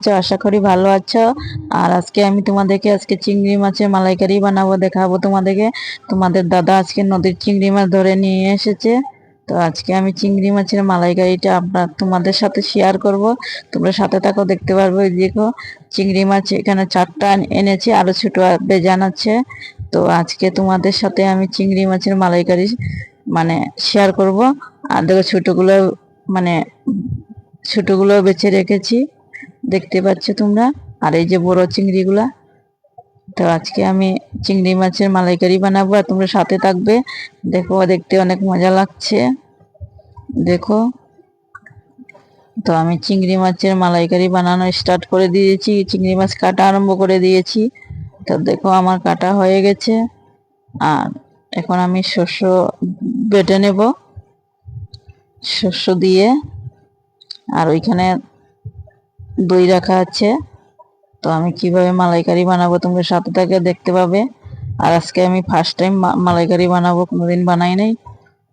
আছো আশা করি ভালো আছো। আর আজকে আমি তোমাদেরকে আজকে চিংড়ি মাছের মালাইকারি বানাবো, দেখাবো তোমাদেরকে। তোমাদের দাদা আজকে নদীর চিংড়ি মাছ ধরে নিয়ে এসেছে। তো আজকে আমি চিংড়ি মাছের মালাইকারিটা আপনার তোমাদের সাথে শেয়ার করব। তোমরা সাথে থাকো, দেখতে পারব দেখো। চিংড়ি মাছ এখানে চারটা এনেছি আরও ছোটো বেজান আছে। তো আজকে তোমাদের সাথে আমি চিংড়ি মাছের মালাইকারি মানে শেয়ার করব। আর দেখো ছোটোগুলো মানে ছোটোগুলো বেছে রেখেছি। দেখতে পাচ্ছ তোমরা? আর এই যে বড় চিংড়িগুলা, তো আজকে আমি চিংড়ি মাছের মালাইকারি বানাবো আর তোমরা সাথে থাকবে। দেখো, দেখতে অনেক মজা লাগছে। দেখো, তো আমি চিংড়ি মাছের মালাইকারি বানানো স্টার্ট করে দিয়েছি। চিংড়ি মাছ কাটা আরম্ভ করে দিয়েছি। তো দেখো, আমার কাটা হয়ে গেছে। আর এখন আমি শস্য বেটে নেব। শস্য দিয়ে, আর ওইখানে দই রাখা আছে। তো আমি কীভাবে মালাইকারি বানাবো তোমরা সাথে থেকে দেখতে পাবে। আর আজকে আমি ফার্স্ট টাইম মালাইকারি বানাবো, কোনোদিন বানাই নাই।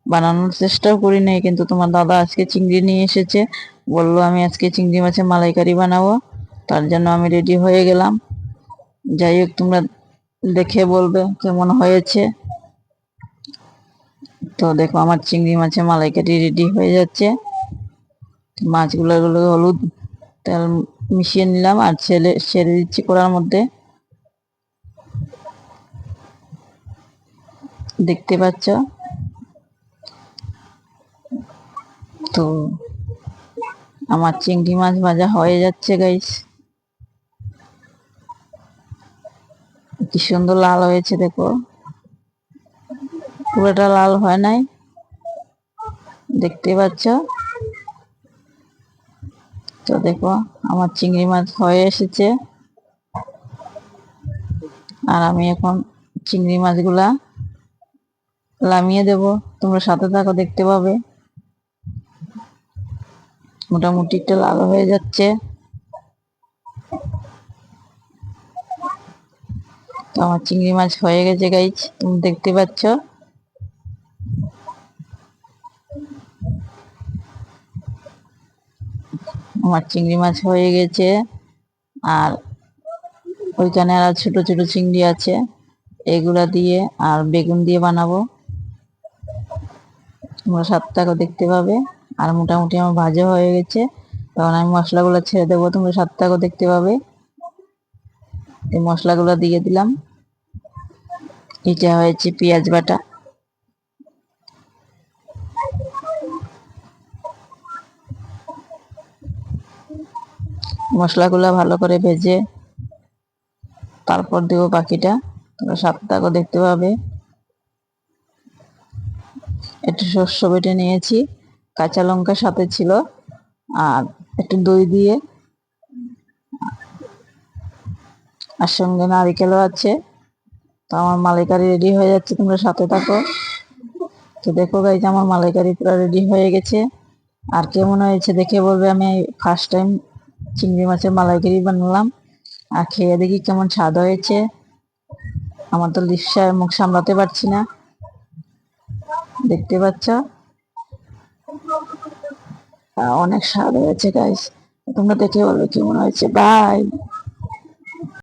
বানানোর চেষ্টাও করি নাই, কিন্তু তোমার দাদা আজকে চিংড়ি নিয়ে এসেছে। বলল, আমি আজকে চিংড়ি মাছের মালাইকারি বানাবো। তার জন্য আমি রেডি হয়ে গেলাম। যাই হোক, তোমরা দেখে বলবে কেমন হয়েছে। তো দেখো, আমার চিংড়ি মাছের মালাইকারি রেডি হয়ে যাচ্ছে। মাছগুলো হলুদ। তেল মিশিয়ে নিলাম আর ছেলে ছেড়ে দিচ্ছি কড়ার মধ্যে। দেখতে পাচ্ছ? তো আমার চিংড়ি মাছ ভাজা হয়ে যাচ্ছে গাইস কি সুন্দর লাল হয়েছে, দেখো। পুরোটা লাল হয় নাই। দেখতে পাচ্ছ? তো দেখো, আমার চিংড়ি মাছ হয়ে এসেছে। আর আমি এখন চিংড়ি মাছগুলা লামিয়ে দেব। তোমরা সাথে থাকো, দেখতে পাবে। মোটামুটি একটু লাল হয়ে যাচ্ছে। তো আমার চিংড়ি মাছ হয়ে গেছে গাইছ তুমি দেখতে পাচ্ছ? আমার চিংড়ি মাছ হয়ে গেছে। আর ওইখানে আর ছোট ছোট চিংড়ি আছে, এগুলা দিয়ে আর বেগুন দিয়ে বানাবো। তোমরা সাতটাকে দেখতে পাবে। আর মোটামুটি আমার ভাজা হয়ে গেছে। তখন আমি মশলাগুলো ছেড়ে দেবো, তোমরা সাতটাকে দেখতে পাবে। এই মশলাগুলো দিয়ে দিলাম। এটা হয়েছে পেঁয়াজ বাটা। মশলাগুলো ভালো করে ভেজে তারপর দেবো বাকিটা। তোমরা সাতটাকে দেখতে পাবে। একটু শস্য বেটে নিয়েছি। কাঁচা লঙ্কা সাথে ছিল। আর একটু দই দিয়ে। আর সঙ্গে নারিকেলও আছে। তো আমার মালাইকারি রেডি হয়ে যাচ্ছে, তোমরা সাথে থাকো। তো দেখো গাইজ আমার মালাইকারি পুরো রেডি হয়ে গেছে। আর কেমন হয়েছে দেখে বলবে, আমি ফার্স্ট টাইম চিংড়ি মাছের মালাইকারি বানালাম। আর খেয়ে দেখি কেমন স্বাদ হয়েছে। আমার তো লিপসায় মুখ সামলাতে পারছি না। দেখতে পাচ্ছ? অনেক স্বাদ হয়েছে গাইস তোমরা দেখে বলবে কেমন হয়েছে। বাই